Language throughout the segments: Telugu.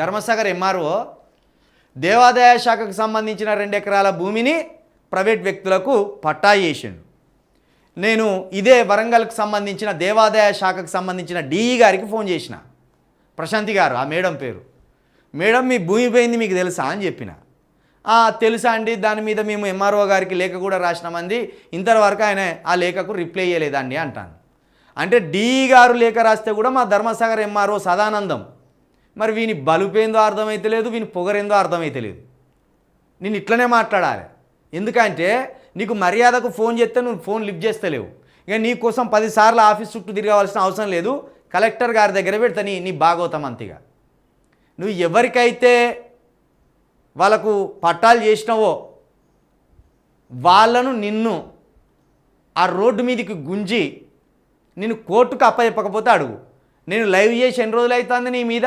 ధర్మసాగర్ ఎంఆర్ఓ దేవాదాయ శాఖకు సంబంధించిన రెండు ఎకరాల భూమిని ప్రైవేట్ వ్యక్తులకు పట్టా చేసిండు. నేను ఇదే వరంగల్కి సంబంధించిన దేవాదాయ శాఖకు సంబంధించిన డిఈ గారికి ఫోన్ చేసిన. ప్రశాంతి గారు ఆ మేడం పేరు. మేడం మీ భూమి పోయింది మీకు తెలుసా అని చెప్పిన. తెలుసా అండి దాని మీద మేము ఎంఆర్ఓ గారికి లేఖ కూడా రాసినామంది. ఇంతవరకు ఆయన ఆ లేఖకు రిప్లై చేయలేదండి అంటాను. అంటే డిఈ గారు లేఖ రాస్తే కూడా మా ధర్మసాగర్ ఎంఆర్ఓ సదానందం. మరి వీని బలుపేందో అర్థమైతలేదు వీని పొగరేందో అర్థమైతలేదు నేను ఇట్లనే మాట్లాడాలి. ఎందుకంటే నీకు మర్యాదకు ఫోన్ చేస్తే నువ్వు ఫోన్ లిఫ్ట్ చేస్తలేవు. ఇక నీ కోసం పదిసార్లు ఆఫీస్ చుట్టూ తిరగవలసిన అవసరం లేదు. కలెక్టర్ గారి దగ్గర పెడతా నీ నీ భాగవతం అంతగా. నువ్వు ఎవరికైతే వాళ్ళకు పట్టాలు చేసినావో వాళ్ళను నిన్ను ఆ రోడ్డు మీదకి గుంజి నేను కోర్టుకు అప్పచెప్పకపోతే అడుగు. నేను లైవ్ చేసి ఎన్ని రోజులు అవుతుంది నీ మీద?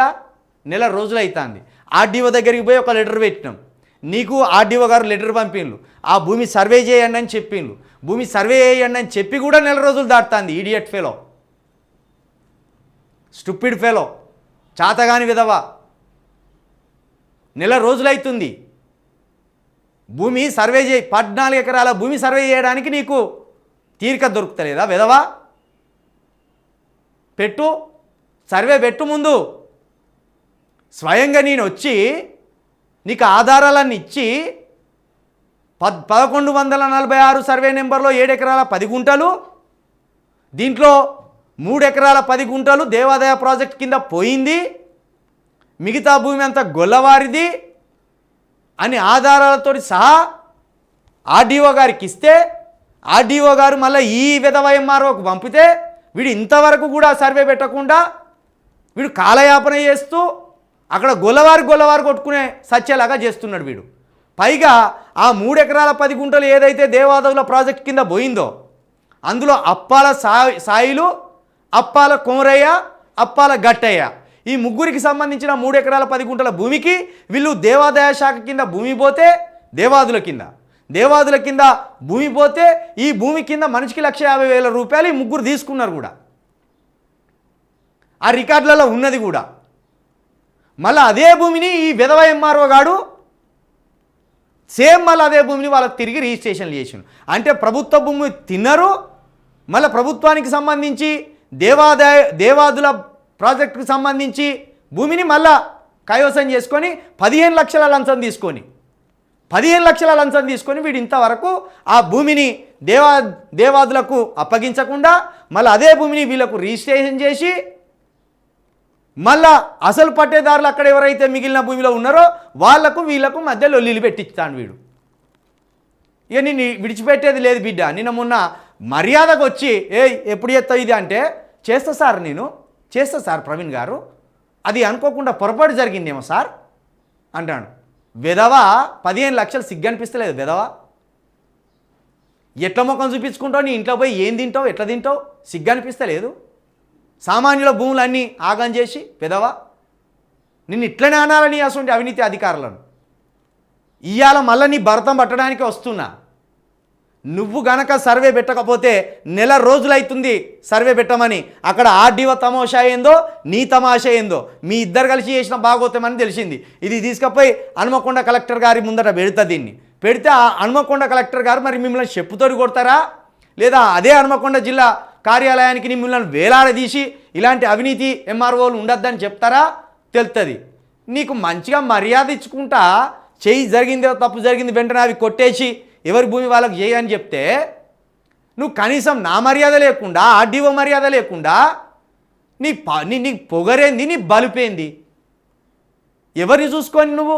నెల రోజులు అవుతుంది ఆర్డీఓ దగ్గరికి పోయి ఒక లెటర్ పెట్టినాం. నీకు ఆర్డీఓ గారు లెటర్ పంపిండ్రు ఆ భూమి సర్వే చేయండి అని చెప్పిండ్రు భూమి సర్వే చేయండి అని చెప్పి కూడా నెల రోజులు దాటుతుంది ఈడియట్ ఫెలో. Stupid fellow. చాతగాని విధవ. నెల రోజులైతుంది. భూమి సర్వే చే పద్నాలుగు ఎకరాల భూమి సర్వే చేయడానికి నీకు తీరిక దొరుకుతలేదా విధవా? పెట్టు సర్వే పెట్టు ముందు. స్వయంగా నేను వచ్చి నీకు ఆధారాలన్నీ ఇచ్చి పద్ పదకొండు వందల నలభై ఆరు సర్వే నెంబర్లో ఏడు ఎకరాల పది గుంటలు దీంట్లో మూడు ఎకరాల పది గుంటలు దేవాదాయ ప్రాజెక్ట్ కింద పోయింది మిగతా భూమి అంతా గొల్లవారిది అని ఆధారాలతో సహా ఆర్డీఓ గారికి ఇస్తే ఆర్డీఓ గారు మళ్ళీ ఈ విధవ ఎంఆర్ఓకు పంపితే వీడు ఇంతవరకు కూడా సర్వే పెట్టకుండా వీడు కాలయాపన చేస్తూ అక్కడ గొల్లవారి గొల్లవారు కొట్టుకునే సత్యలాగా చేస్తున్నాడు వీడు. పైగా ఆ మూడెకరాల పది గుంటలు ఏదైతే దేవాదవుల ప్రాజెక్ట్ కింద పోయిందో అందులో అప్పాల సాయి సాయిలు అప్పాల కొమరయ్య అప్పాల గట్టయ్య. ఈ ముగ్గురికి సంబంధించిన మూడు ఎకరాల పది గుంటల భూమికి వీళ్ళు దేవాదాయ శాఖ కింద భూమి పోతే దేవాదుల కింద. దేవాదుల కింద భూమి పోతే ఈ భూమి కింద మనిషికి లక్ష యాభై వేల రూపాయలు ఈ ముగ్గురు తీసుకున్నారు కూడా. ఆ రికార్డులలో ఉన్నది కూడా. మళ్ళీ అదే భూమిని ఈ విధవ ఎంఆర్ఓ గాడు సేమ్ మళ్ళీ అదే భూమిని వాళ్ళకి తిరిగి రిజిస్ట్రేషన్ చేసిండు. అంటే ప్రభుత్వ భూమి తిన్నారు మళ్ళీ ప్రభుత్వానికి సంబంధించి దేవాదాయ దేవాదుల ప్రాజెక్టుకు సంబంధించి భూమిని మళ్ళా కైవసం చేసుకొని పదిహేను లక్షల లంచం తీసుకొని పదిహేను లక్షల లంచం తీసుకొని వీడు ఇంతవరకు ఆ భూమిని దేవా దేవాదులకు అప్పగించకుండా మళ్ళీ అదే భూమిని వీళ్ళకు రిజిస్ట్రేషన్ చేసి మళ్ళా అసలు పట్టేదారులు అక్కడ ఎవరైతే మిగిలిన భూమిలో ఉన్నారో వాళ్ళకు వీళ్ళకు మధ్య లొల్లిలు పెట్టిస్తాను వీడు. ఇక నిన్ను విడిచిపెట్టేది లేదు బిడ్డ. నిన్న మొన్న మర్యాదకు వచ్చి ఏ ఎప్పుడు చేస్తావు ఇది? అంటే చేస్తా సార్ నేను. చేస్తా సార్ ప్రవీణ్ గారు. అది అనుకోకుండా పొరపాటు జరిగిందేమో సార్? అంటాడు. విధవ పదిహేను లక్షలు సిగ్గనిపిస్తలేదు విధవ ఎట్ల ముఖం చూపించుకుంటావు? నీ ఇంట్లో పోయి ఏం తింటావు? ఎట్లా తింటావు? సిగ్గనిపిస్తలేదు. సామాన్యుల భూములన్నీ ఆగం చేసి పెదవా? నిన్ను ఇట్లనే అనాలని అసలు అవినీతి అధికారులను. ఇవాళ మళ్ళీ నీ భరతం పట్టడానికి వస్తున్నా. నువ్వు గనక సర్వే పెట్టకపోతే నెల రోజులైతుంది సర్వే పెట్టమని. అక్కడ ఆర్డీఓ తమాషా ఏందో నీ తమాషా ఏందో మీ ఇద్దరు కలిసి చేసిన బాగోతామని తెలిసింది. ఇది తీసుకపోయి హనుమకొండ కలెక్టర్ గారి ముందట పెడతా దీన్ని. పెడితే ఆ హనుమకొండ కలెక్టర్ గారు మరి మిమ్మల్ని చెప్పుతోటి కొడతారా? లేదా అదే హనుమకొండ జిల్లా కార్యాలయానికి మిమ్మల్ని వేలాడదీసి ఇలాంటి అవినీతి ఎంఆర్ఓలు ఉండొద్దని చెప్తారా? తెలుస్తుంది నీకు మంచిగా మర్యాద ఇచ్చుకుంటా చేయి జరిగిందో తప్పు జరిగింది వెంటనే అవి కొట్టేసి ఎవరి భూమి వాళ్ళకి చేయని చెప్తే నువ్వు కనీసం నా మర్యాద లేకుండా ఆర్డీఓ మర్యాద లేకుండా నీ ప నీ పొగరేంది నీ బలిపోయింది ఎవరిని చూసుకొని నువ్వు?